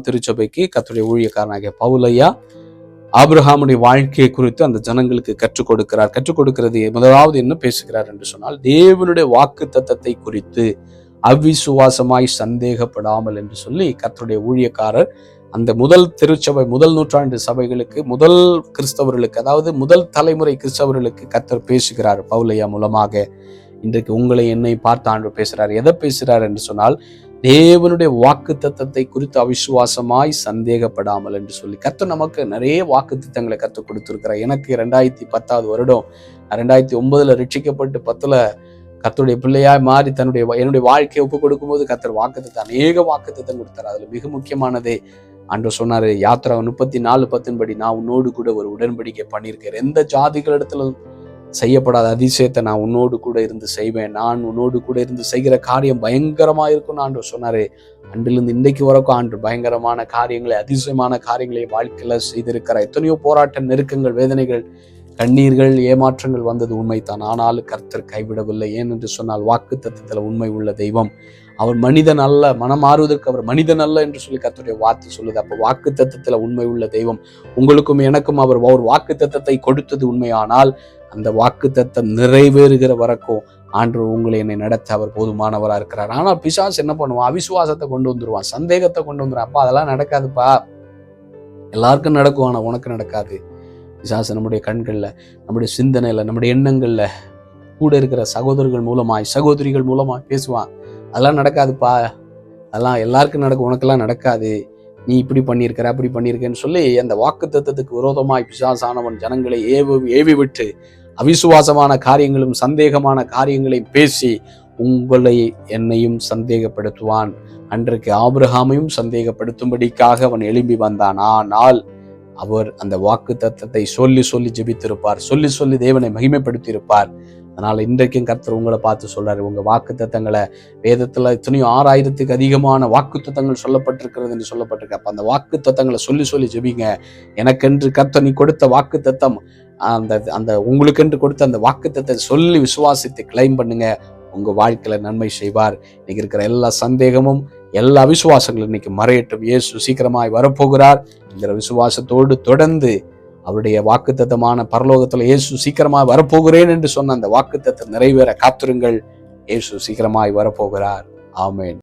திருச்சபைக்கு கத்துடைய ஊழியக்காரனாகிய பவுலையா ஆபிரகாமுடைய வாழ்க்கையை குறித்து அந்த ஜனங்களுக்கு கற்றுக் கொடுக்கிறார். கற்றுக் கொடுக்கிறது முதலாவது என்ன பேசுகிறார் என்று சொன்னால் தேவனுடைய வாக்கு தத்தத்தை குறித்து அவிசுவாசமாய் சந்தேகப்படாமல் என்று சொல்லி கத்தருடைய ஊழியக்காரர் அந்த முதல் திருச்சபை முதல் நூற்றாண்டு சபைகளுக்கு முதல் கிறிஸ்தவர்களுக்கு அதாவது முதல் தலைமுறை கிறிஸ்தவர்களுக்கு கத்தர் பேசுகிறார் பவுலையா மூலமாக. இன்றைக்கு உங்களை என்னை பார்த்து ஆண்டு பேசுறார். எதை பேசுறார் என்று சொன்னால் தேவனுடைய வாக்கு தத்தத்தை குறித்து அவிசுவாசமாய் சந்தேகப்படாமல் என்று சொல்லி கர்த்தர் நமக்கு நிறைய வாக்கு திட்டங்களை கற்றுக் கொடுத்துருக்கிறார். எனக்கு ரெண்டாயிரத்தி பத்தாவது வருடம் ரெண்டாயிரத்தி ஒன்பதுல ரட்சிக்கப்பட்டு பத்துல கத்துடைய பிள்ளையாய் மாறி தன்னுடைய என்னுடைய வாழ்க்கையை ஒப்பு கொடுக்கும்போது கர்த்தர் வாக்குத்தத்தை அநேக வாக்குத்தத்தம் கொடுத்தார். அதுல மிக முக்கியமானதே அன்று சொன்னாரு யாத்திரா முப்பத்தி நாலு பத்தின்படி நான் உன்னோடு கூட ஒரு உடன்படிக்கை பண்ணியிருக்கேன் எந்த ஜாதிகளிடத்திலும் செய்யப்படாத அதிசயத்தை நான் உன்னோடு கூட இருந்து செய்வேன். நான் உன்னோடு கூட இருந்து செய்கிற காரியம் பயங்கரமா இருக்கும்னு ஆண்டு சொன்னாரு அன்றிலிருந்து இன்றைக்கு வரைக்கும் ஆண்டு பயங்கரமான காரியங்களை அதிசயமான காரியங்களை வாழ்க்கையில செய்திருக்கிறார். எத்தனையோ போராட்ட நெருக்கங்கள் வேதனைகள் கண்ணீர்கள் ஏமாற்றங்கள் வந்தது உண்மைதான். ஆனாலும் கர்த்தர் கைவிடவில்லை. ஏன் என்று சொன்னால் வாக்கு தத்துவத்தில் உண்மை உள்ள தெய்வம். அவர் மனிதன் அல்ல மனம் மாறுவதற்கு அவர் மனிதன் அல்ல என்று சொல்லி கர்த்தருடைய வார்த்தை சொல்லுது. அப்ப வாக்கு தத்துவத்துல உண்மை உள்ள தெய்வம். உங்களுக்கும் எனக்கும் அவர் ஒரு வாக்கு தத்தத்தை கொடுத்தது உண்மையானால் அந்த வாக்கு தத்தம் நிறைவேறுகிற வரைக்கும் ஆண்டு உங்களை என்னை நடத்த அவர் போதுமானவராக இருக்கிறார். ஆனால் பிசாஸ் என்ன பண்ணுவான்? அவிசுவாசத்தை கொண்டு வந்துருவான். சந்தேகத்தை கொண்டு வந்துடுவான் அப்பா அதெல்லாம் நடக்காதுப்பா. எல்லாருக்கும் நடக்கும் ஆனால் உனக்கு நடக்காது. பிசாசு நம்முடைய கண்களில் நம்முடைய சிந்தனையில் நம்முடைய எண்ணங்களில் கூட இருக்கிற சகோதரர்கள் மூலமாய் சகோதரிகள் மூலமாக பேசுவான். அதெல்லாம் நடக்காதுப்பா. அதெல்லாம் எல்லாருக்கும் நடக்கும் உனக்கெல்லாம் நடக்காது. நீ இப்படி பண்ணியிருக்கிற அப்படி பண்ணியிருக்கேன்னு சொல்லி அந்த வாக்கு தத்துவத்துக்கு விரோதமாய் பிசாசானவன் ஜனங்களை ஏவி ஏவி விட்டு அவிசுவாசமான காரியங்களும் சந்தேகமான காரியங்களை பேசி உங்களை என்னையும் சந்தேகப்படுத்துவான். அன்றைக்கு ஆபிரகாமையும் சந்தேகப்படுத்தும்படிக்காக அவன் எழும்பி வந்தான். ஆனால் அவர் அந்த வாக்கு தத்தத்தை சொல்லி சொல்லி ஜெபித்திருப்பார். சொல்லி சொல்லி தேவனை மகிமைப்படுத்தியிருப்பார். அதனால் இன்றைக்கும் கர்த்தர் உங்களை பார்த்து சொல்கிறார் உங்கள் வாக்கு தத்தங்களை வேதத்தில் எத்தனையோ ஆறாயிரத்துக்கு அதிகமான வாக்கு தத்தங்கள் சொல்லப்பட்டிருக்கிறது என்று சொல்லப்பட்டிருக்கு. அப்போ அந்த வாக்கு தத்தங்களை சொல்லி சொல்லி ஜெபிங்க. எனக்கென்று கர்த்தர் நீ கொடுத்த வாக்கு தத்தம் அந்த அந்த உங்களுக்கென்று கொடுத்த அந்த வாக்குத்தத்தை சொல்லி விசுவாசித்து கிளைம் பண்ணுங்க. உங்க வாழ்க்கையில நன்மை செய்வார். இன்னைக்கு இருக்கிற எல்லா சந்தேகமும் எல்லா விசுவாசங்களும் இன்னைக்கு மறையட்டும். இயேசு சீக்கிரமாய் வரப்போகிறார். இந்த விசுவாசத்தோடு தொடர்ந்து அவருடைய வாக்குத்தத்தமான பரலோகத்தில் இயேசு சீக்கிரமாக வரப்போகிறேன் என்று சொன்ன அந்த வாக்குத்தத்தை நிறைவேற காத்திருங்கள். இயேசு சீக்கிரமாய் வரப்போகிறார். ஆமேன்.